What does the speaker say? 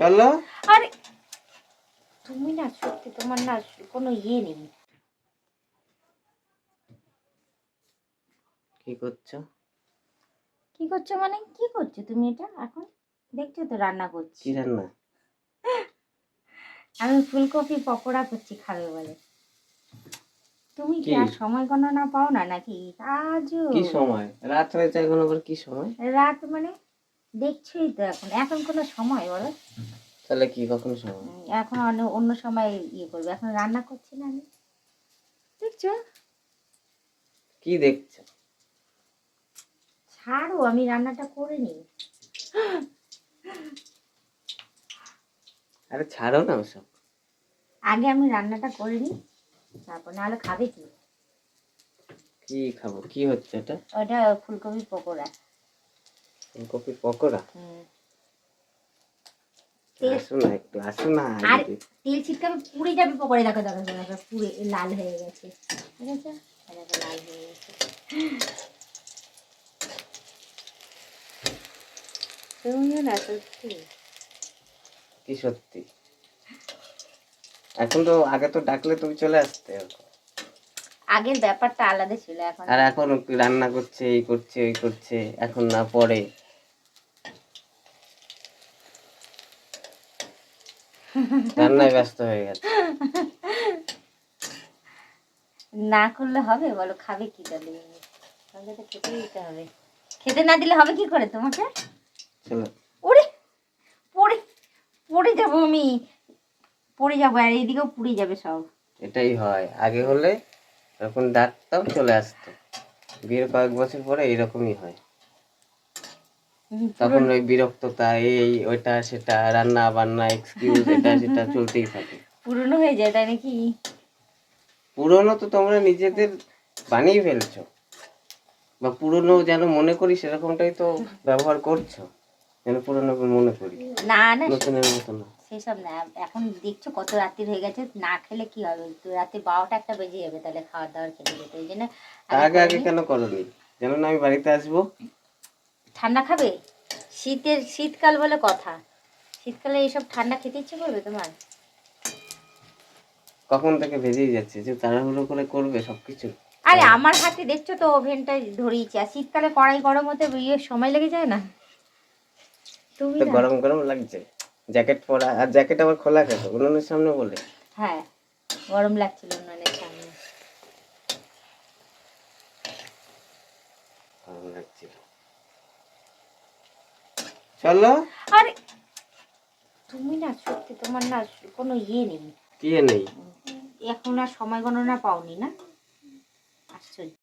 চলো আরে তুমি না সত্যি তোমার না কোনো ইয়ে নেই। কি করছ? কি করছ মানে? কি করছ তুমি এটা? এখন দেখছ তো রান্না করছি। কি রান্না? আমি ফুলকপি পকোড়া করছি খাবে বলে। তুমি কি কি? আর সময় গণনা পাও না নাকি? আজও কি সময়? রাত হয়েছে এখন আবার কি সময়? রাত মানে দেখছোই তো এখন। এখন কোনো সময় বলো? তাহলে কি কখন সময়? এখন অন্য অন্য সময় ইয়ে করবে। এখন রান্না করছি না আমি। দেখছ? কি দেখছ? ছাড়ো আমি রান্নাটা করে নিই। আরে ছাড়ো না ওসব। আগে আমি রান্নাটা করে নিই তারপর নাহলে খাবে কি? কি খাব? কি হচ্ছে এটা? ওটা ফুলকপি পকোড়া। ফুলকপির পকোড়া আসো না একটু আসো না আর তেল ছিটকাবে পুড়ে যাবে পকোড়া দেখো দেখো দেখো দেখো, পুড়ে লাল হয়ে গেছে। ঠিক আছে? লাল হয়ে গেছে। তুমিও না সত্যি? কি সত্যি? এখন তো আগে তো ডাকলে তুমি চলে আসতে। আগের ব্যাপারটা আলাদা ছিল এখন আর এখন রান্না করছে এই করছে এই করছে এখন না পরে। রান্নায় ব্যস্ত হয়ে গেছে। না করলে হবে? বলো খাবে কি তাহলে? তাহলে তো খেতে দিতে হবে। খেতে না দিলে হবে কি করে তোমাকে? ওরে পড়ে পড়ে যাব আমি। পড়ে যাব আর এইদিকেও পুড়ে যাবে সব। এটাই হয়। আগে হলে যখন ডাকতাম চলে আসতো। বিয়ের কয়েক বছর পরে এরকমই হয়। তখন ওই বিরক্ততা এই ওইটা সেটা রান্না বান্না এক্সকিউজ এটা সেটা চলতেই থাকে। পুরনো হয়ে যায় তাই নাকি? পুরনো তো তোমরা নিজেদের বানিয়ে ফেলছো। বা পুরনো যেন মনে করি সেরকমটাই তো ব্যবহার করছ যেন পুরনো মনে করি। না না নতুনের মতো না। সেসব না এখন দেখছ কত রাত্রির হয়ে গেছে না খেলে কি হবে? তো রাতে বারোটা একটা বেজে যাবে তাহলে খাওয়ার দাওয়ার খেতে যেতে ওই জন্য আগে আগে কেন করনি? যেন না আমি বাড়িতে আসব ঠান্ডা খাবে? শীতের শীতকাল বলে কথা। শীতকালে এইসব ঠান্ডা খেতে ইচ্ছে করবে তোমার? কখন থেকে ভেজেই যাচ্ছে? যে তাড়াহুড়ো করে করবে সবকিছু। আরে আমার হাতে দেখছ তো ওভেনটা ধরিয়েছি। আর শীতকালে কড়াই গরম হতে ইয়ে সময় লেগে যায় না? তুমি গরম গরম লাগছে। জ্যাকেট পরা আর জ্যাকেট আবার খোলা কেন? উনুনের সামনে বলে। হ্যাঁ গরম লাগছিল উনুনের সামনে গরম লাগছিল চলো আরে তুমি না সত্যি তোমার না কোনো ইয়ে নেই। ইয়ে নেই? এখন আর সময় গণনা পাওনি না? আশ্চর্য।